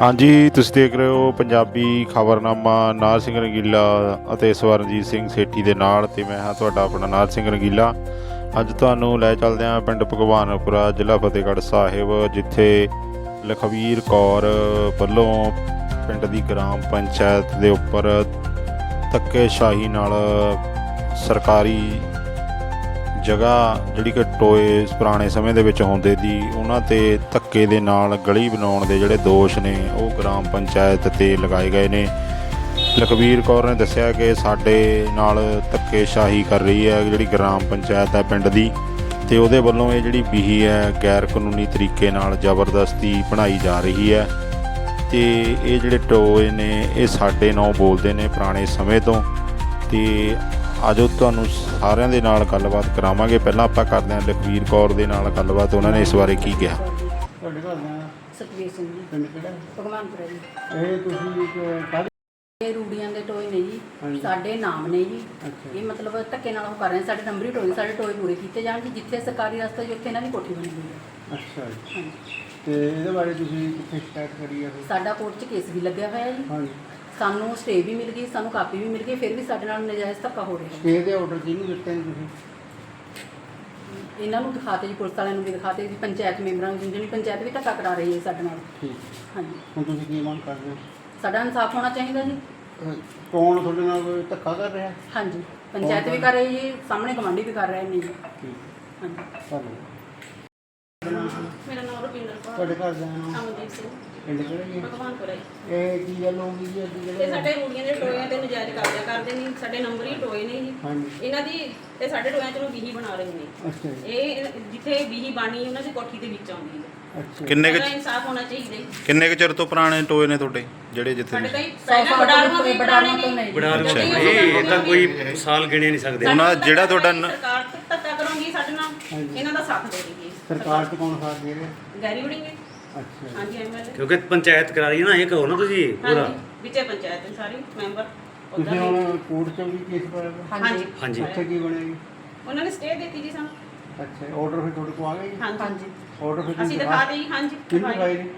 ਹਾਂਜੀ, ਤੁਸੀਂ ਦੇਖ ਰਹੇ ਹੋ ਪੰਜਾਬੀ ਖਬਰਨਾਮਾ ਨਾਰ ਸਿੰਘ ਰੰਗੀਲਾ ਅਤੇ ਸਵਰਨਜੀਤ ਸਿੰਘ ਸੇਠੀ ਦੇ ਨਾਲ ਤੇ ਮੈਂ ਹਾਂ ਤੁਹਾਡਾ ਆਪਣਾ ਨਾਰ ਸਿੰਘ ਰੰਗੀਲਾ। ਅੱਜ ਤੁਹਾਨੂੰ ਲੈ ਚੱਲਦੇ ਹਾਂ ਪਿੰਡ ਭਗਵਾਨਪੁਰਾ, ਜ਼ਿਲ੍ਹਾ ਫਤਿਹਗੜ੍ਹ ਸਾਹਿਬ, ਜਿੱਥੇ ਲਖਵੀਰ ਕੌਰ ਵੱਲੋਂ ਪਿੰਡ ਦੀ ਗ੍ਰਾਮ ਪੰਚਾਇਤ ਦੇ ਉੱਪਰ ਧੱਕੇਸ਼ਾਹੀ ਨਾਲ ਸਰਕਾਰੀ ਜਗ੍ਹਾ ਜਿਹੜੀ ਕਿ ਟੋਏ ਪੁਰਾਣੇ ਸਮੇਂ ਦੇ ਵਿੱਚ ਹੁੰਦੇ ਦੀ, ਉਹਨਾਂ ਤੇ ਧੱਕੇ ਦੇ ਨਾਲ ਗਲੀ ਬਣਾਉਣ ਦੇ ਜਿਹੜੇ ਦੋਸ਼ ਨੇ, ਉਹ ਗ੍ਰਾਮ ਪੰਚਾਇਤ ਤੇ ਲਗਾਏ ਗਏ ਨੇ। ਲਖਵੀਰ ਕੌਰ ਨੇ ਦੱਸਿਆ ਕਿ ਸਾਡੇ ਨਾਲ ਧੱਕੇਸ਼ਾਹੀ ਕਰ ਰਹੀ ਹੈ ਜਿਹੜੀ ਗ੍ਰਾਮ ਪੰਚਾਇਤ ਹੈ ਪਿੰਡ ਦੀ ਤੇ ਉਹਦੇ ਵੱਲੋਂ ਇਹ ਜਿਹੜੀ ਬੀਹੀ ਹੈ, ਗੈਰ ਕਾਨੂੰਨੀ ਤਰੀਕੇ ਨਾਲ ਜ਼ਬਰਦਸਤੀ ਬਣਾਈ ਜਾ ਰਹੀ ਹੈ। ਤੇ ਇਹ ਜਿਹੜੇ ਟੋਏ ਨੇ, ਇਹ ਸਾਡੇ ਨਾਂ ਬੋਲਦੇ ਨੇ ਪੁਰਾਣੇ ਸਮੇਂ ਤੋਂ ਤੇ ਆਜੋ ਤੁਹਾਨੂੰ ਸਾਰਿਆਂ ਦੇ ਨਾਲ ਗੱਲਬਾਤ ਕਰਾਵਾਂਗੇ। ਪਹਿਲਾਂ ਆਪਾਂ ਕਰਦੇ ਹਾਂ ਲਖਵੀਰ ਕੌਰ ਦੇ ਨਾਲ ਗੱਲਬਾਤ। ਉਹਨਾਂ ਨੇ ਇਸ ਬਾਰੇ ਕੀ ਕਿਹਾ? ਤੁਹਾਡੇ ਘਰ ਦਾ ਸਤਵੀਰ ਸਿੰਘ ਜੀ। ਪਿੰਡ ਕਿਹੜਾ? ਭਗਵਾਨਪੁਰਾ ਜੀ। ਇਹ ਤੁਸੀਂ ਇੱਕ ਕਾਹਦੀ ਇਹ ਰੂੜੀਆਂ ਦੇ ਟੋਏ ਨੇ ਜੀ। ਹਾਂਜੀ। ਸਾਡੇ ਨਾਮ ਨੇ ਜੀ। ਅੱਛਾ। ਇਹ ਮਤਲਬ ਧੱਕੇ ਨਾਲ ਉਹ ਕਰ ਰਹੇ ਨੇ, ਸਾਡੇ ਨੰਬਰੀ ਟੋਏ ਸਾਡੇ ਟੋਏ ਪੂਰੇ ਕੀਤੇ ਜਾਣ ਜੀ। ਜਿੱਥੇ ਸਰਕਾਰੀ ਰਸਤਾ ਜੀ ਉੱਥੇ ਇਹਨਾਂ ਦੀ ਕੋਠੀ ਬਣੀ ਹੋਈ ਹੈ। ਅੱਛਾ ਜੀ। ਹਾਂਜੀ। ਤੇ ਇਹਦੇ ਬਾਰੇ ਤੁਸੀਂ ਕਿੱਥੇ ਸ਼ਿਕਾਇਤ ਕਰੀ ਹੈ ਫਿਰ? ਸਾਡਾ ਕੋਰਟ 'ਚ ਕੇਸ ਵੀ ਲੱਗਿਆ ਹੋਇਆ ਜੀ। ਹਾਂਜੀ। ਸਾਨੂੰ ਸਟੇ ਵੀ ਮਿਲ ਗਈ ਸਾਨੂੰ ਕਾਪੀ ਵੀ ਮਿਲ ਗਈ ਫਿਰ ਵੀ ਸਾਡੇ ਨਾਲ ਨਜਾਇਜ਼ ਧੱਕਾ ਹੋ ਰਿਹਾ ਸਟੇ ਦੇ ਆਰਡਰ ਕਿਹਨੂੰ ਦਿੱਤੇ ਨੇ ਤੁਸੀਂ? ਇਹਨਾਂ ਨੂੰ ਦਿਖਾਤੇ ਜੀ ਪੁਲਿਸ ਵਾਲਿਆਂ ਨੂੰ ਵੀ ਦਿਖਾਤੇ ਜੀ ਪੰਚਾਇਤ ਮੈਂਬਰਾਂ ਨੂੰ ਜਿਹੜੀ ਪੰਚਾਇਤ ਵੀ ਧੱਕਾ ਕਰਾ ਰਹੀ ਹੈ ਸਾਡੇ ਨਾਲ। ਠੀਕ। ਹਾਂਜੀ। ਹੁਣ ਤੁਸੀਂ ਕੀ ਮੰਗ ਕਰਦੇ ਹੋ? ਸਾਡਾ ਇਨਸਾਫ ਹੋਣਾ ਚਾਹੀਦਾ ਜੀ। ਅਹ ਕੌਣ ਤੁਹਾਡੇ ਨਾਲ ਕੋਈ ਧੱਕਾ ਕਰ ਰਿਹਾ? ਹਾਂਜੀ। ਪੰਚਾਇਤ ਵੀ ਕਰ ਰਹੀ? ਹੈ ਜੀ ਸਾਹਮਣੇ ਕਮਾਂਡੀ ਵੀ ਕਰ ਰਹੇ ਨੇ ਜੀ। ਠੀਕ। ਹਾਂਜੀ। ਧੰਨਵਾਦ। ਮੇਰਾ ਨਾਮ ਰੁਪਿੰਦਰ ਕੌਰ। ਤੁਹਾਡੇ ਘਰ ਨਾਮ? ਅਮਨਦੀਪ ਸਿੰਘ। ਪਿੰਡ ਕਿਹੜਾ ਜੀ ਭਗਵਾਨਪੁਰਾ ਜੀ। ਇਹ ਕੀ ਗੱਲ ਹੋ ਗਈ ਜੀ? ਅੱਜ ਇਹ ਜਿਹੜੇ ਸਾਡੇ ਰੂੜੀਆਂ ਦੇ ਟੋਇਆਂ ਤੇ ਨਜਾਇਜ਼ ਕਬਜ਼ਾ ਕਰਦੇ ਨੇ। ਸਾਡੇ ਨੰਬਰ ਹੀ ਟੋਏ ਨੇ ਜੀ। ਹਾਂਜੀ। ਇਹਨਾਂ ਦੀ ਇਹ ਸਾਡੇ ਟੋਇਆਂ ਚ ਨੂੰ ਬੀਹੀ ਬਣਾ ਰਹੇ ਨੇ। ਅੱਛਾ ਜੀ। ਇਹ ਜਿੱਥੇ ਬੀਹੀ ਬਾਣੀ ਉਹਨਾਂ ਦੀ ਕੋਠੀ ਦੇ ਵਿੱਚ ਆਉਂਦੀ ਹੈ। ਅੱਛਾ। ਜੀ। ਕਿੰਨੇ ਕੁ ਇਹਦਾ ਇਨਸਾਫ ਹੋਣਾ ਚਾਹੀਦਾ ਜੀ। ਕਿੰਨੇ ਕੁ ਚਿਰ ਤੋਂ ਪੁਰਾਣੇ ਟੋਏ ਨੇ ਤੁਹਾਡੇ ਜਿਹੜੇ ਜਿੱਥੇ ਸਾਡੇ ਕਈ ਪਹਿਲਾਂ ਬਡਾਲੂਆਂ ਦੇ ਬਡਾਲੂਆਂ ਤੋਂ ਨਹੀਂ। ਬਣਾ ਅੱਛਾ। ਇਹ ਤਾਂ ਕੋਈ ਸਾਲ ਗਿਣੇ ਨਹੀਂ ਸਕਦੇ। ਉਹਨਾਂ ਜਿਹੜਾ ਤੁਹਾਡਾ ਨ- ਸਰਕਾਰ ਧੱਕਾ ਕਰੂਗੀ ਸਾਡੇ ਨਾਲ। ਹਾਂਜੀ। ਇਹਨਾਂ ਦਾ ਸਾਥ ਦੇ ਰਹੀ ਹੈ ਸਰਕਾਰ ਤੋਂ ਕੌਣ ਸਾਥ ਦੇ ਰਿਹਾ? ਗੈਰੀ ਉਡਿੰਗੇ ਅੱਛਾ ਜੀ। ਹਾਂਜੀ। ਐਮਐਲਏ ਕਿਉਂਕਿ ਪੰਚਾਇਤ ਕਰਾ ਰਹੀ ਹੈ ਨਾ ਇਹ ਕਹੋ ਨਾ ਤੁਸੀਂ ਪੂਰਾ। ਹਾਂਜੀ ਵਿੱਚੇ ਪੰਚਾਇਤ ਦੇ ਸਾਰੇ ਮੈਂਬਰ ਉੱਦਾਂ ਤੁਸੀਂ ਵੀ- ਹੁਣ ਕੋਰਟ ਚ ਵੀ ਕੇਸ ਪਾਇਆ ਵਾ? ਹਾਂਜੀ। ਹਾਂਜੀ। ਉੱਥੇ ਕੀ ਬਣਿਆ ਜੀ? ਉਹਨਾਂ ਨੇ ਸਟੇ ਦਿੱਤੀ ਜੀ ਸਾਨੂੰ। ਅੱਛਾ ਆਰਡਰ ਫਿਰ ਤੁਹਾਡੇ ਕੋਲ ਆ ਗਿਆ ਜੀ ਹਾਂਜੀ। ਆਰਡਰ ਫਿਰ ਅਸੀਂ ਤੁਸੀਂ ਦਿਖਾ ਦੇਈ ਹਾਂਜੀ ਕਿਹਨੂੰ ਦਿਖਾਈ। ਜੀ?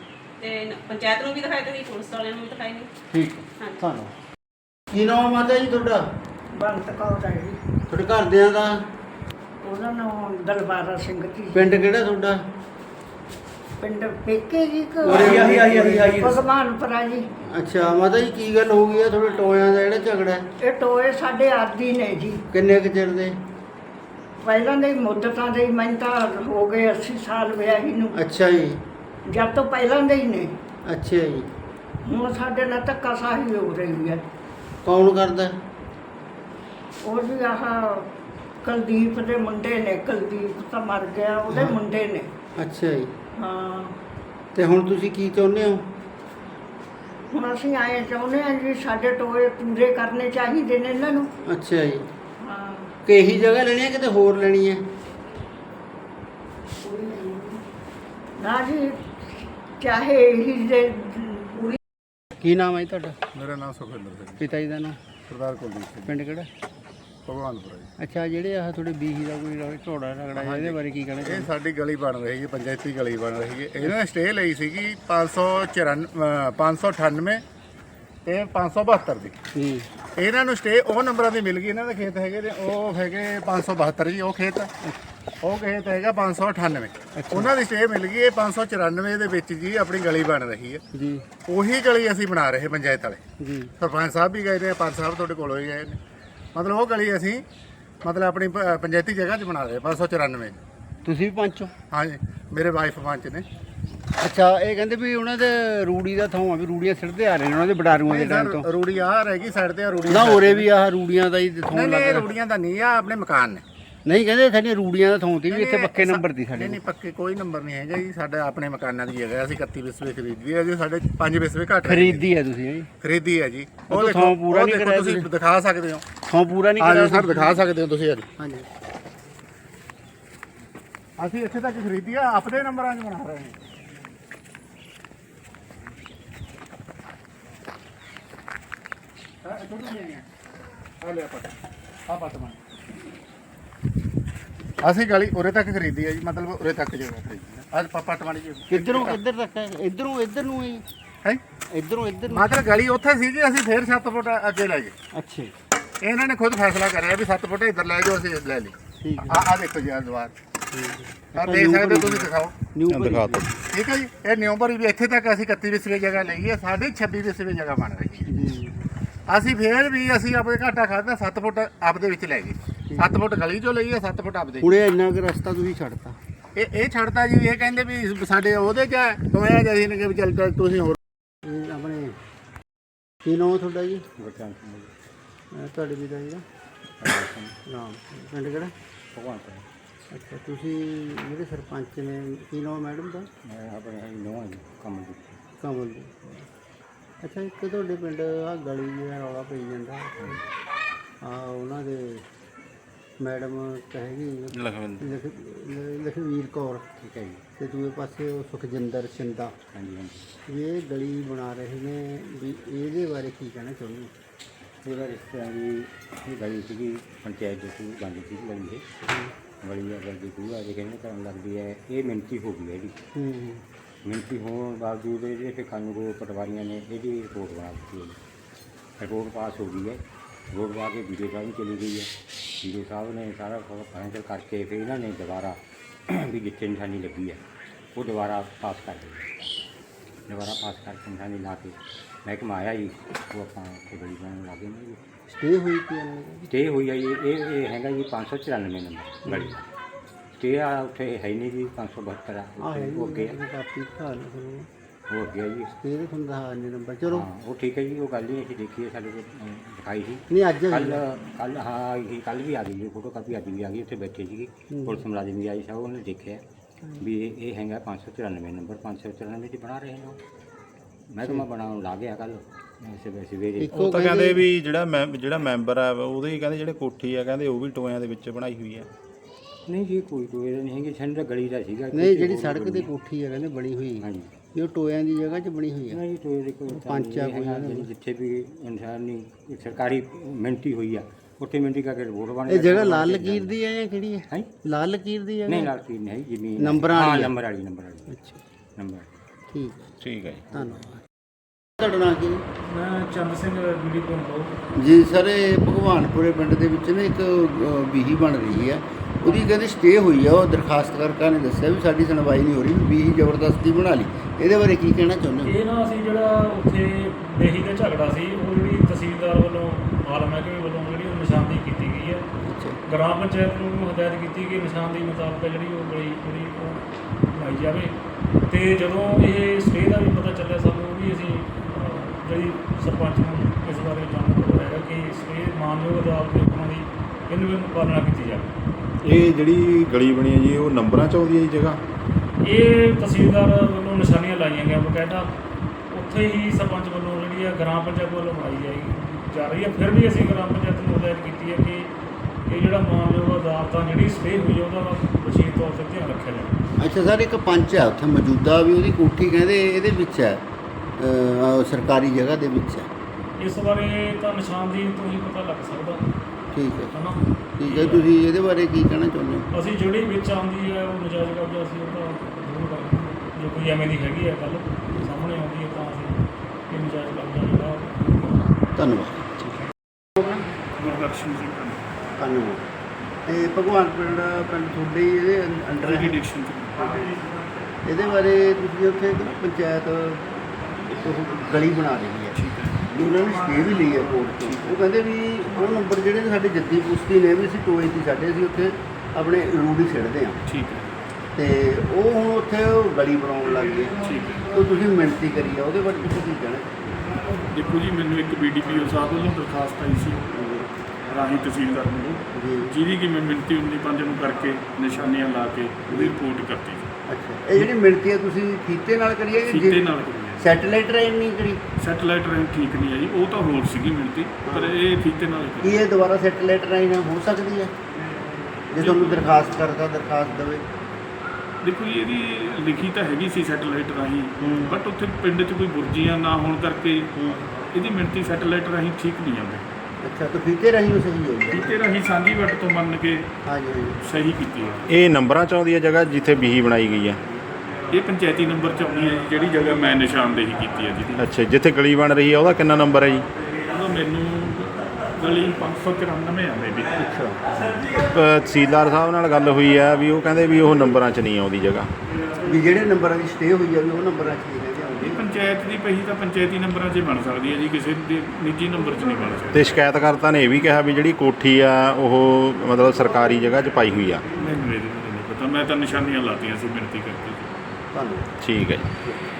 ਤੇ ਨ- ਪੰਚਾਇਤ ਨੂੰ ਵੀ ਦਿਖਾਈ ਤੇ ਪੁਲਿਸ ਵਾਲਿਆਂ ਨੂੰ ਵੀ ਦਿਖਾਈ ਨੇ ਠੀਕ ਹਾਂਜੀ। ਧੰਨਵਾਦ। ਕੀ ਨਾਮ ਮਾਤਾ ਜੀ ਤੁਹਾਡਾ? ਬੰਤ ਕੌਰ ਹੈ ਜੀ। ਤੁਹਾਡੇ ਘਰਦਿਆਂ ਦਾ? ਉਹਨਾਂ ਨੂੰ ਦਲਬਾਰਾ ਸਿੰਘ ਜੀ। ਪਿੰਡ ਕਿਹੜਾ ਤੁਹਾਡਾ? ਪਿੰਡ ਪੇਕੇ ਜੀ ਕੋ ਉਰੇ ਆਹੀ, ਆਹੀ, ਆਹੀ, ਆਹੀ। ਭਗਵਾਨਪੁਰਾ ਜੀ। ਅੱਛਾ ਮਾਤਾ ਜੀ ਕੀ ਗੱਲ ਹੋ ਗਈ ਆ? ਤੁਹਾਡੇ ਟੋਇਆਂ ਦਾ ਜਿਹੜਾ ਝਗੜਾ ਹੈ? ਇਹ ਟੋਏ ਸਾਡੇ ਆਦੀ ਨੇ ਜੀ। ਕਿੰਨੇ ਕੁ ਚਿਰ ਦੇ? ਪਹਿਲਾਂ ਦੇ ਮੁੱਦਤਾਂ ਦੇ ਹੀ, ਮੈਨੂੰ ਤਾਂ ਹੋ ਗਏ 80 ਸਾਲ ਵਿਆਹੀ ਨੂੰ। ਅੱਛਾ ਜੀ। ਜਦ ਤੋਂ ਪਹਿਲਾਂ ਦੇ ਹੀ ਨੇ। ਅੱਛਾ ਜੀ। ਹੁਣ ਸਾਡੇ ਨਾਲ ਧੱਕਾ ਸਾਹੀ ਹੋ ਰਹੀ ਹੈ। ਕੌਣ ਕਰਦਾ? ਹੈ? ਉਹ ਜੀ ਆਹ ਕੁਲਦੀਪ ਦੇ ਮੁੰਡੇ ਨੇ ਕੁਲਦੀਪ ਤਾਂ ਮਰ ਗਿਆ ਉਹਦੇ। ਮੁੰਡੇ ਨੇ। ਅੱਛਾ ਜੀ। ਹਾਂ। ਤੇ ਹੁਣ ਤੁਸੀਂ ਕੀ ਚਾਹੁੰਦੇ ਹੋ? ਹੁਣ ਅਸੀਂ ਆਏ ਚਾਹੁੰਦੇ ਹਾਂ ਜੀ ਸਾਡੇ ਟੋਏ ਪੂਰੇ ਕਰਨੇ ਚਾਹੀਦੇ ਨੇ ਇਹਨਾਂ ਨੂੰ। ਅੱਛਾ ਜੀ। ਹਾਂ। ਕਿ ਇਹੀ ਜਗ੍ਹਾ ਲੈਣੀ ਹੈ ਕਿਤੇ ਹੋਰ ਲੈਣੀ ਹੈ? ਨਾ ਜੀ ਚਾਹੇ ਹੀ ਦੇ ਕੀ ਨਾਮ ਹੈ ਜੀ ਤੁਹਾਡਾ? ਮੇਰਾ ਨਾਮ ਸੁਖਵਿੰਦਰ ਸਿੰਘ ਪਿਤਾ ਜੀ ਦਾ ਨਾਮ? ਸਰਦਾਰ ਕੁਲਦੀਪ ਸਿੰਘ। ਪਿੰਡ ਕਿਹੜਾ? ਭਗਵਾਨਪੁਰਾ ਜੀ। ਅੱਛਾ ਜਿਹੜੇ ਆਹ ਤੁਹਾਡੇ ਬੀਹੀ ਦਾ ਕੋਈ ਝੋੜਾ ਰਗੜਾ ਜਿਹਾ, ਇਹਦੇ ਬਾਰੇ ਕੀ ਕਹਿਣਾ ਇਹ ਚਾਹੁੰਦੇ? ਸਾਡੀ ਗਲੀ ਬਣ ਰਹੀ ਹੈ ਪੰਚਾਇਤੀ ਗਲੀ ਬਣ ਰਹੀ ਹੈ ਇਹਨਾਂ ਨੇ ਸਟੇ ਲਈ ਸੀਗੀ 594 598 ਤੇ 572 ਦੀ। ਹੂੰ। ਇਹਨਾਂ ਨੂੰ ਸਟੇ ਉਹ ਨੰਬਰਾਂ ਦੀ ਮਿਲ ਗਈ ਇਹਨਾਂ ਦੇ ਖੇਤ ਹੈਗੇ ਨੇ ਉਹ ਹੈਗੇ 572 ਜੀ ਉਹ ਖੇਤ। ਉਹ ਖੇਤ ਹੈਗਾ 598 ਉਹਨਾਂ ਦੀ ਸਟੇ ਮਿਲ ਗਈ ਇਹ 594 ਦੇ ਵਿੱਚ ਜੀ ਆਪਣੀ ਗਲੀ ਬਣ ਰਹੀ ਹੈ। ਜੀ। ਉਹੀ ਗਲੀ ਅਸੀਂ ਬਣਾ ਰਹੇ ਪੰਚਾਇਤ ਵਾਲੇ। ਜੀ। ਸਰਪੰਚ ਸਾਹਿਬ ਵੀ ਗਏ ਨੇ ਪੰਚ ਸਾਹਿਬ ਤੁਹਾਡੇ ਕੋਲ ਹੀ ਗਏ ਨੇ। ਮਤਲਬ ਉਹ ਗਲੀ ਅਸੀਂ ਮਤਲਬ ਆਪਣੀ ਪ- ਪੰਚਾਇਤੀ ਜਗ੍ਹਾ 'ਚ ਬਣਾ ਰਹੇ 594 ਤੁਸੀਂ ਵੀ ਪੰਚੋ ਹਾਂਜੀ ਮੇਰੇ ਵਾਈਫ ਪੰਚ ਨੇ। ਅੱਛਾ ਇਹ ਕਹਿੰਦੇ ਵੀ ਉਹਨਾਂ ਦੇ ਰੂੜੀ ਦਾ ਥਾਂ ਆ ਵੀ ਰੂੜੀਆਂ ਸਿੱਟਦੇ ਆ ਰਹੇ ਨੇ ਉਹਨਾਂ ਦੇ ਬਡਾਰੂਆਂ ਦੇ ਟਾਈਮ ਤੋਂ। ਰੂੜੀ ਆ ਰਹਿ ਗਈ ਸਾਈਡ ਤੇ ਆ ਰੂੜੀ ਨਾ ਉਰੇ ਵੀ ਆਹ ਰੂੜੀਆਂ ਦਾ ਹੀ ਥਾਂ ਨਹੀਂ ਲੱਗ ਨਹੀਂ ਰਿਹਾ ਰੂੜੀਆਂ ਦਾ ਨਹੀਂ ਆ ਆਪਣੇ ਮਕਾਨ ਨੇ। ਨਹੀਂ ਕਹਿੰਦੇ ਸਾਡੀਆਂ ਰੂੜੀਆਂ ਦਾ ਥਾਂ ਤੀ ਵੀ ਇੱਥੇ ਪੱਕੇ ਨੰਬਰ ਦੀ ਸਾਡੇ ਨਹੀਂ ਨਹੀਂ ਪੱਕੇ ਕੋਈ ਨੰਬਰ ਨਹੀਂ ਹੈਗਾ ਜੀ ਸਾਡਾ ਆਪਣੇ ਮਕਾਨਾਂ ਦੀ ਜਗ੍ਹਾ ਅਸੀਂ 31 ਵਿਸਵੇ ਖਰੀਦੀ ਹੈ ਜੀ ਸਾਡੇ 5 ਵਿਸਵੇ ਘੱਟ। ਖਰੀਦੀ ਹੈ ਤੁਸੀਂ ਜੀ। ਖਰੀਦੀ ਹੈ ਜੀ। ਉਹ ਤਾਂ ਥਾਂ ਪੂਰਾ ਉਹ ਨਹੀਂ ਦੇਖੋ ਕਰਾਇਆ ਤੁਸੀਂ ਤੁਸੀਂ। ਦਿਖਾ ਸਕਦੇ ਹੋ। ਥਾਂ ਪੂਰਾ ਨਹੀਂ ਆ ਜਾਓ ਸਰ ਦਿਖਾ ਸਕਦੇ ਹੋ ਤੁਸੀਂ ਅੱਜ। ਹਾਂਜੀ। ਅਸੀਂ ਇੱਥੇ ਤੱਕ ਖਰੀਦੀ ਆ ਆਪਣੇ ਨੰਬਰਾਂ 'ਚ ਬਣਾ ਰਹੇ ਹਾਂ। ਆ। ਆ ਆ ਅਸੀਂ ਗਲੀ ਉਰੇ ਤੱਕ ਖਰੀਦੀ ਹੈ ਜੀ ਮਤਲਬ ਉਰੇ ਤੱਕ ਜਗ੍ਹਾ ਖਰੀਦੀ ਹੈ ਅੱਜ ਪੱਟ ਵਾਲੀ ਜੀ। ਕਿੱਧਰੋਂ ਕਿੱਧਰ ਤੱਕ ਹੈ? ਇਧਰੋਂ ਇੱਧਰ ਨੂੰ ਹੈ ਜੀ। ਹੈ? ਇਧਰੋਂ ਇੱਧਰ। ਨੂੰ? ਮਤਲਬ ਗਲੀ ਉੱਥੇ ਸੀਗੀ ਅਸੀਂ ਫੇਰ 7 ਫੁੱਟ ਅੱਗੇ ਲੈ ਗਏ। ਅੱਛਾ ਜੀ, ਇਹਨਾਂ ਨੇ ਖੁਦ ਫੈਸਲਾ ਕਰਿਆ ਵੀ 7 ਫੁੱਟ ਇੱਧਰ ਲੈ ਜਾਓ ਅਸੀਂ ਲੈ ਲਈ। ਠੀਕ ਆ ਆ ਦੇਖੋ ਜੀ ਆ ਦੀਵਾਰ। ਆ ਦੇਖ ਸਕਦੇ ਹੋ ਤੁਸੀਂ ਦਿਖਾਓ। ਨਿਊ ਦਿਖਾ ਦਿਓ ਠੀਕ ਹੈ ਜੀ ਇਹ ਨਿਉ ਭਰੀ ਵੀ ਇੱਥੇ ਤੱਕ ਅਸੀਂ 31 ਵਿਸਵੇ ਜਗ੍ਹਾ ਲਈ ਹੈ ਸਾਡੀ 26 ਵਿਸਵੇ ਜਗ੍ਹਾ ਬਣ ਰਹੀ ਹੈ। ਜੀ। ਅਸੀਂ ਫੇਰ ਵੀ ਅਸੀਂ ਆਪਣੇ ਘਾਟਾ ਖਾਦਾ 7 ਫੁੱਟ ਆਪਦੇ ਵਿੱਚ ਲੈ ਗਏ। 7 ਫੁੱਟ ਗਲੀ ਚੋਂ ਲਈ ਹੈ 7 ਫੁੱਟ ਆਪਦੇ ਹੁਣੇ ਇੰਨਾ ਕੁ ਰਸਤਾ ਤੁਸੀਂ ਛੱਡਤਾ। ਇਹ ਇਹ ਛੱਡਤਾ ਜੀ ਇਹ ਕਹਿੰਦੇ ਵੀ ਸਾਡੇ ਉਹਦੇ ਚ ਹੈ ਤੋਇਆ ਜੀ ਨੇ ਕਿ ਵੀ ਚੱਲ ਤੁਸੀਂ ਹੋਰ ਇਹ ਆਪਣੇ ਕੀ ਨਾਮ ਤੁਹਾਡਾ ਜੀ। ਤੁਹਾਡੇ ਪਿਤਾ ਜੀ ਦਾ ਨਾਮ ਪਿੰਡ ਕਿਹੜਾ? ਭਗਵਾਨ ਅੱਛਾ ਤੁਸੀਂ ਜਿਹੜੇ ਸਰਪੰਚ ਨੇ ਕੀ ਨਾਮ ਮੈਡਮ ਦਾ? ਮੈਂ ਆਪਣੇ ਨਵਾਂ ਕੰਮ ਦੀ ਕਮਲ ਜੀ ਅੱਛਾ ਇੱਕ ਤੁਹਾਡੇ ਪਿੰਡ ਆ ਗਲੀ ਜਿਹੜਾ ਰੌਲਾ ਪਈ ਜਾਂਦਾ। ਆ ਉਹਨਾਂ ਦੇ ਮੈਡਮ ਕਹੇਗੀ ਲਖਵਿੰਦਰ। ਲਖ ਲਖਵੀਰ ਕੌਰ। ਠੀਕ ਹੈ ਜੀ। ਤੇ ਦੂਏ ਪਾਸੇ ਉਹ ਸੁਖਜਿੰਦਰ ਸਿੰਦਾ ਹਾਂਜੀ ਹਾਂਜੀ। ਵੀ ਇਹ ਗਲੀ ਬਣਾ ਰਹੇ ਨੇ ਵੀ ਇਹਦੇ ਬਾਰੇ ਕੀ ਕਹਿਣਾ ਚਾਹੁੰਦੇ ਹੋ? ਇਹਦਾ ਰਿਸ਼ਤਿਆਂ ਦੀ ਇਹ ਗਲੀ ਸੀਗੀ, ਪੰਚਾਇਤ ਦੇ ਸੀ ਬੰਦ ਸੀ ਗਲੀ ਇਹ। ਗਲੀ ਅਗਰ ਦੀ ਕੂਆ ਦੇ ਕਹਿੰਦੇ ਕਰਨ ਲੱਗਦੀ ਹੈ, ਇਹ ਮਿੰਤੀ ਹੋ ਗਈ ਹੈ ਜੀ ਹੂੰ ਮਿੰਤੀ ਹੋਣ ਬਾਵਜੂਦ ਇਹਦੇ ਫਿਰ ਕਾਨੂੰਗੋ ਪਟਵਾਰੀਆਂ ਨੇ, ਇਹਦੀ ਰਿਪੋਰਟ ਬਣਾ ਦਿੱਤੀ ਹੈ। ਜੀ ਰਿਪੋਰਟ ਪਾਸ ਹੋ ਗਈ ਹੈ, ਰਿਪੋਰਟ ਪਾ ਕੇ ਵੀਡੀਓ ਸਾਹਿਬ ਨੂੰ ਚਲੀ ਗਈ ਹੈ। ਵੀਡੀਓ ਸਾਹਿਬ ਨੇ ਸਾਰਾ ਫਾਈਨਲ ਕਰਕੇ ਫਿਰ ਇਹਨਾਂ ਨੇ ਦੁਬਾਰਾ ਵੀ ਜਿੱਥੇ ਨਿਸ਼ਾਨੀ ਲੱਗੀ ਹੈ, ਉਹ ਦੁਬਾਰਾ ਪਾਸ ਕਰ ਦਿੱਤੀ ਦੁਬਾਰਾ ਪਾਸ ਕਰਕੇ ਨਿਸ਼ਾਨੀ ਲਾ ਕੇ ਮਹਿਕਮਾ ਆਇਆ ਜੀ ਉਹ ਆਪਾਂ ਉੱਥੇ ਗਲੀ ਬਣਾਉਣ ਲੱਗੇ ਨੇ ਜੀ। ਸਟੇ ਹੋਈ ਪਈ ਇਹਨਾਂ ਦੀ? ਸਟੇ ਹੋਈ ਹੈ ਜੀ ਇਹ ਇਹ ਹੈਗਾ ਜੀ 594 ਨੰਬਰ ਗਲੀ। ਦਾ ਸਟੇ ਆ ਉੱਥੇ ਹੈ ਨਹੀਂ ਜੀ 572 ਆ ਆ ਹੈ ਉਹ ਅੱਗੇ ਜੀ ਕਾਪੀ ਖਾ ਲਓ ਤੁਹਾਨੂੰ। ਉਹ ਅੱਗੇ ਹੈ ਜੀ। ਸਟੇ ਦੇ ਹੁੰਦਾ ਹਾਂ ਨੰਬਰ ਚਲੋ। ਹਾਂ ਉਹ ਠੀਕ ਹੈ ਜੀ ਉਹ ਗੱਲ ਨਹੀਂ ਅਸੀਂ ਦੇਖੀ ਹੈ ਸਾਡੇ ਕੋਲ ਅਮ, ਦਿਖਾਈ ਸੀ। ਨਹੀਂ ਅੱਜ ਕੱਲ ਕੱਲ ਹਾਂ। ਇਹ ਕੱਲ ਵੀ ਆ ਗਈ ਜੀ ਫੋਟੋ ਕਾਪੀ ਅੱਜ ਵੀ ਆ ਗਈ ਉੱਥੇ ਬੈਠੇ ਸੀਗੇ। ਪੁਲਿਸ ਮੁਲਾਜ਼ਮ ਵੀ ਆਈ ਸਭ ਉਹਨੇ ਦੇਖਿਆ ਵੀ ਇਹ ਇਹ ਹੈਗਾ 594 ਨੰਬਰ 594 ਚ ਬਣਾ ਰਹੇ ਨੇ ਉਹ। ਮੈਂ ਤਾਂ ਮੈਂ ਬਣਾਉਣ ਲੱਗ ਗਿਆ ਕੱਲ ਸਵੇਰੇ ਉਹ ਤਾਂ ਕਹਿੰਦੇ ਵੀ ਜਿਹੜਾ ਮੈਂ ਜਿਹੜਾ ਮੈਂਬਰ ਆ ਉਹਦੇ ਕਹਿੰਦੇ ਜਿਹੜੇ ਕੋਠੀ ਆ ਕਹਿੰਦੇ ਉਹ ਵੀ ਟੋਇਆਂ ਦੇ ਵਿੱਚ ਬਣਾਈ ਹੋਈ ਆ। ਨਹੀਂ ਜੀ ਕੋਈ ਕੋਈ ਨਹੀਂ ਹੈਗੀ ਸੰਦਰ ਗਲੀ ਦਾ ਸੀਗਾ ਨਹੀਂ ਜਿਹੜੀ ਸੜਕ ਤੇ ਕੋਠੀ ਹੈ ਕਹਿੰਦੇ ਬਣੀ ਹੋਈ। ਹਾਂਜੀ। ਇਹ ਟੋਇਆਂ ਦੀ ਜਗ੍ਹਾ 'ਚ ਬਣੀ ਹੋਈ ਹੈ ਨਹੀਂ ਕੋਈ ਦੇ ਕੋਈ ਪੰਚ ਆ ਕੋਈ ਜਿੱਥੇ ਵੀ ਇਨਸਾਨੀ ਸਰਕਾਰੀ ਮਿੰਟੀ ਹੋਈ ਆ ਉੱਥੇ ਮਿੰਟੀ ਕਰਕੇ ਰਿਪੋਰਟ ਬਣ ਇਹ ਜਗ੍ਹਾ ਲਾਲ ਲਕੀਰ ਦੀ ਹੈ ਜਾਂ ਕਿਹੜੀ ਹੈ ਹੈ? ਲਾਲ ਲਕੀਰ ਦੀ ਨਹੀਂ ਜਗ੍ਹਾ ਨਾਲ ਕੀ ਨਹੀਂ ਜ਼ਮੀਨ ਨੰਬਰਾਂ ਹਾਂ ਵਾਲੀ ਆ। ਨੰਬਰ ਵਾਲੀ ਨੰਬਰ ਵਾਲੀ। ਅੱਛਾ। ਨੰਬਰ ਠੀਕ। ਹੈ ਠੀਕ ਹੈ ਜੀ। ਧੰਨਵਾਦ। ਤੁਹਾਡਾ ਨਾਂ ਕੀ ਹੈ? ਮੈਂ ਚੰਦ ਸਿੰਘ ਬੀਡੀ ਤੋਂ ਬੋਲ ਜੀ ਸਰ ਇਹ ਭਗਵਾਨਪੁਰੇ ਪਿੰਡ ਦੇ ਵਿੱਚ ਨਾ ਇੱਕ ਅ, ਬੀਹੀ ਬਣ ਰਹੀ ਹੈ। ਉਹਦੀ ਕਹਿੰਦੇ ਸਟੇ ਹੋਈ ਆ ਉਹ ਦਰਖਾਸਤਕਰਤਾ ਨੇ ਦੱਸਿਆ ਵੀ ਸਾਡੀ ਸੁਣਵਾਈ ਨਹੀਂ ਹੋ ਰਹੀ ਵੀ ਬੀਹੀ ਜ਼ਬਰਦਸਤੀ ਬਣਾ ਲਈ। ਇਹਦੇ ਬਾਰੇ ਕੀ ਕਹਿਣਾ ਚਾਹੁੰਦੇ ਹੋ? ਇਹ ਨਾ ਅਸੀਂ ਜਿਹੜਾ ਉੱਥੇ ਬੇਹੀ ਦਾ ਝਗੜਾ ਸੀ ਉਹ ਜਿਹੜੀ ਤਹਿਸੀਲਦਾਰ ਵੱਲੋਂ ਮਾਲ ਮਹਿਕਮੇ ਵੱਲੋਂ ਜਿਹੜੀ ਉਹ ਨਿਸ਼ਾਨਦੇਹੀ ਕੀਤੀ ਗਈ ਹੈ। ਅੱਛਾ। ਗ੍ਰਾਮ ਪੰਚਾਇਤ ਨੂੰ ਹਦਾਇਤ ਕੀਤੀ ਕਿ ਨਿਸ਼ਾਨਦੇਹੀ ਮੁਤਾਬਕ ਜਿਹੜੀ ਉਹ ਗਲੀ ਜਿਹੜੀ ਉਹ ਬਣਾਈ ਜਾਵੇ। ਤੇ ਜਦੋਂ ਇਹ ਸਟੇ ਦਾ ਵੀ ਪਤਾ ਚੱਲਿਆ ਸਾਨੂੰ ਉਹ ਵੀ ਅਸੀਂ ਜਿਹੜੀ ਸਰਪੰਚ ਨੂੰ ਇਸ ਬਾਰੇ ਜਾਣੂ ਕਰਵਾਇਆ ਕਿ ਸਟੇ ਮਾਨਯੋਗ ਅਦਾਲਤ ਦੇ ਹੁਕਮਾਂ ਦੀ ਇਹਨੂੰ ਵੀ ਪਾਲਣਾ ਕੀਤੀ ਜਾਵੇ। ਇਹ ਜਿਹੜੀ ਗਲੀ ਬਣੀ ਹੈ ਜੀ ਉਹ ਨੰਬਰਾਂ ਚ ਆਉਂਦੀ ਹੈ ਜੀ ਜਗ੍ਹਾ? ਇਹ ਤਹਿਸੀਲਦਾਰ ਵੱਲੋਂ ਨਿਸ਼ਾਨੀਆਂ ਲਾਈਆਂ ਗਿਆ ਬਕਾਇਦਾ। ਉੱਥੇ ਹੀ ਸਰਪੰਚ ਵੱਲੋਂ ਜਿਹੜੀ ਆ ਗ੍ਰਾਮ ਪੰਚਾਇਤ ਵੱਲੋਂ ਬਣਾਈ ਜਾਏਗੀ ਜਾ ਰਹੀ ਹੈ ਫਿਰ ਵੀ ਅਸੀਂ ਗ੍ਰਾਮ ਪੰਚਾਇਤ ਨੂੰ ਹਦਾਇਤ ਕੀਤੀ ਹੈ ਕਿ ਇਹ ਜਿਹੜਾ ਮਾਨਯੋਗ ਅਦਾਲਤਾਂ ਜਿਹੜੀ ਸਟੇ ਹੋਈ ਹੈ ਉਹਦਾ ਵਿਸ਼ੇਸ਼ ਤੌਰ ਤੇ ਧਿਆਨ ਰੱਖਿਆ ਜਾਵੇ। ਅੱਛਾ ਸਰ ਇੱਕ ਪੰਚ ਹੈ ਉੱਥੇ ਮੌਜੂਦਾ ਵੀ ਉਹਦੀ ਕੋਠੀ ਕਹਿੰਦੇ ਇਹਦੇ ਵਿੱਚ ਹੈ। ਸਰਕਾਰੀ ਜਗ੍ਹਾ ਦੇ ਵਿੱਚ ਹੈ। ਇਸ ਬਾਰੇ ਤਾਂ ਨਿਸ਼ਾਨਦੇਹੀ ਤੋਂ ਹੀ ਪਤਾ ਲੱਗ ਸਕਦਾ। ਠੀਕ ਹੈ। ਹਨਾ? ਠੀਕ ਹੈ ਤੁਸੀਂ ਇਹਦੇ ਬਾਰੇ ਕੀ ਕਹਿਣਾ ਚਾਹੁੰਦੇ ਹੋ? ਅਸੀਂ ਜਿਹੜੀ ਵਿੱਚ ਆਉਂਦੀ ਹੈ ਉਹ ਨਜਾਇਜ਼ ਕਬਜ਼ਾ ਅਸੀਂ ਉਹਦਾ ਜ਼ਰੂਰ ਕਰਾਂਗੇ ਜੇ ਕੋਈ ਐਵੇਂ ਦੀ ਹੈਗੀ ਹੈ ਗੱਲ ਸਾਹਮਣੇ ਆਉਂਦੀ ਹੈ ਤਾਂ ਅਸੀਂ ਇਹ ਨਜਾਇਜ਼ ਕਬਜ਼ਾ ਜਿਹੜਾ ਧੰਨਵਾਦ। ਗੁਰਦਰਸ਼ਨ ਸਿੰਘ ਧੰਨਵਾਦ। ਤੇ ਭਗਵਾਨ ਪਿੰਡ ਪਿੰਡ ਤੁਹਾਡੇ ਹੀ ਇਹਦੇ ਅੰਡਰ ਹੈ? ਡਿਕਸ਼ਨ ਇਹਦੇ ਬਾਰੇ ਤੁਸੀਂ ਉੱਥੇ ਇੱਕ ਨਾ ਪੰਚਾਇਤ ਉਹ ਗਲੀ ਬਣਾ ਰਹੀ ਹੈ। ਠੀਕ ਹੈ। ਉਹਨਾਂ ਨੇ ਸਟੇ ਵੀ ਲਈ ਹੈ ਕੋਰਟ ਤੋਂ। ਉਹ ਕਹਿੰਦੇ ਵੀ ਉਹ ਨੰਬਰ ਜਿਹੜੇ ਸਾਡੇ ਜੱਦੀ ਪੁਸ਼ਤੀ ਨੇ ਵੀ ਅਸੀਂ ਟੋਏ ਦੀ ਸਾਡੇ ਅਸੀਂ ਉੱਥੇ ਆਪਣੇ ਰੂੜੀ ਛੱਡਦੇ ਹਾਂ। ਠੀਕ ਹੈ। ਤੇ ਉਹ ਹੁਣ ਉੱਥੇ ਉਹ ਗਲੀ ਬਣਾਉਣ ਲੱਗ ਗਏ। ਠੀਕ ਹੈ। ਉਹ ਤੁਸੀਂ ਮਿਹਨਤੀ ਕਰੀ ਆ ਉਹਦੇ ਬਾਰੇ ਤੁਸੀਂ ਕੀ ਕਹਿਣਾ? ਦੇਖੋ ਜੀ ਮੈਨੂੰ ਇੱਕ ਬੀਡੀਪੀਓ ਸਾਹਿਬ ਵੱਲੋਂ ਦਰਖਾਸਤ ਆਈ ਸੀ ਰਾਹੀਂ ਤਹਿਸੀਲਦਾਰ ਨੂੰ। ਜੀ। ਜਿਹਦੀ ਕਿ ਮੈਂ ਮਿਣਤੀ 19 ਪੰਜ ਨੂੰ ਕਰਕੇ ਨਿਸ਼ਾਨੀਆਂ ਲਾ ਕੇ ਉਹਦੀ ਰਿਪੋਰਟ ਕਰਤੀ ਅੱਛਾ। ਇਹ ਜਿਹੜੀ ਮਿਹਨਤੀ ਹੈ ਤੁਸੀਂ ਫੀਤੇ ਨਾਲ ਕਰੀ ਹੈ ਫੀਤੇ ਨਾਲ ਕਰੀ ਹੈ ਸੈਟੇਲਾਈਟ ਰਾਹੀਂ ਨਹੀਂ ਕਰੀ ਸੈਟੇਲਾਈਟ ਰੈਂਕ ਠੀਕ ਨਹੀਂ ਆਈ ਉਹ ਤਾਂ ਹੋਰ ਸੀਗੀ ਮਿਣਤੀ ਪਰ ਇਹ ਫੀਤੇ ਨਾਲ ਹੀ ਕੀ ਇਹ ਦੁਬਾਰਾ ਸੈਟੇਲਾਈਟ ਨਾਲ ਹੋ ਸਕਦੀ ਹੈ? ਜੇ ਤੁਹਾਨੂੰ ਦਰਖਾਸਤ ਕਰਦਾ ਦਰਖਾਸਤ ਦੇਵੇ। ਦੇਖੋ ਜੀ ਇਹਦੀ ਲਿਖੀ ਤਾਂ ਹੈਗੀ ਸੀ ਸੈਟੇਲਾਈਟ ਰਾਹੀਂ ਹੂੰ। ਬਟ ਉੱਥੇ ਪਿੰਡ 'ਚ ਕੋਈ ਬੁਰਜੀਆਂ ਨਾ ਹੋਣ ਕਰਕੇ ਇਹਦੀ ਮਿਣਤੀ ਸੈਟੇਲਾਈਟ ਰਾਹੀਂ ਠੀਕ ਨਹੀਂ ਆਉਂਦੀ। ਅੱਛਾ ਤਾਂ ਫੀਤੇ ਰਾਹੀਂ ਉਹ ਸਹੀ ਹੋਈ ਹੈ। ਫੀਤੇ ਰਾਹੀਂ ਸਾਂਝੀ ਵੱਟ ਤੋਂ ਮੰਨ ਕੇ ਹਾਂਜੀ ਹਾਂਜੀ। ਸਹੀ ਕੀਤੀ ਹੈ ਇਹ ਨੰਬਰਾਂ ਚ ਆਉਂਦੀ ਹੈ ਜਗ੍ਹਾ ਜਿੱਥੇ ਬੀਹੀ ਬਣਾਈ ਗਈ ਹੈ। ਇਹ ਪੰਚਾਇਤੀ ਨੰਬਰ ਚ ਆਉਣੀ ਹੈ ਜੀ, ਜਿਹੜੀ ਜਗ੍ਹਾ ਮੈਂ ਨਿਸ਼ਾਨਦੇਹੀ ਕੀਤੀ ਹੈ ਜਿਹਦੀ ਅੱਛਾ ਜਿੱਥੇ ਗਲੀ ਬਣ ਰਹੀ ਹੈ ਉਹਦਾ ਕਿੰਨਾ ਨੰਬਰ ਹੈ ਜੀ? ਉਹਦਾ ਮੈਨੂੰ ਗਲੀ 594 ਆ ਮੇਬੀ ਅ, ਤਹਿਸੀਲਦਾਰ ਸਾਹਿਬ ਨਾਲ ਗੱਲ ਹੋਈ ਹੈ ਵੀ ਉਹ ਕਹਿੰਦੇ ਵੀ ਉਹ ਨੰਬਰਾਂ 'ਚ ਨਹੀਂ ਆਉਂਦੀ ਜਗ੍ਹਾ। ਵੀ ਜਿਹੜੇ ਨੰਬਰਾਂ ਦੀ ਸਟੇ ਹੋਈ ਆ ਵੀ ਉਹ ਨੰਬਰਾਂ 'ਚ ਹੀ ਰਹਿੰਦੇ ਆਉਂਦੇ। ਇਹ ਪੰਚਾਇਤ ਦੀ ਪਹੀ ਤਾਂ ਪੰਚਾਇਤੀ ਨੰਬਰਾਂ 'ਚ ਹੀ ਬਣ ਸਕਦੀ ਹੈ ਜੀ ਕਿਸੇ ਦੇ ਨਿੱਜੀ ਨੰਬਰ 'ਚ ਨਹੀਂ ਬਣ ਸਕਦੀ। ਤੇ ਸ਼ਿਕਾਇਤਕਰਤਾ ਨੇ ਇਹ ਵੀ ਕਿਹਾ ਵੀ ਜਿਹੜੀ ਕੋਠੀ ਆ ਉਹ ਮਤਲਬ ਸਰਕਾਰੀ ਜਗ੍ਹਾ 'ਚ ਪਾਈ ਹੋਈ ਆ। ਮੈਨੂੰ ਇਹਦੇ ਬਾਰੇ ਨਹੀਂ ਪਤਾ ਮੈਂ ਤਾਂ ਨਿਸ਼ਾਨੀਆਂ ਲਾਤੀਆਂ ਸੀ ਮਿਹਨਤੀ ਕਰਕੇ। ਧੰਨਵਾਦ। ਠੀਕ ਹੈ ਜੀ।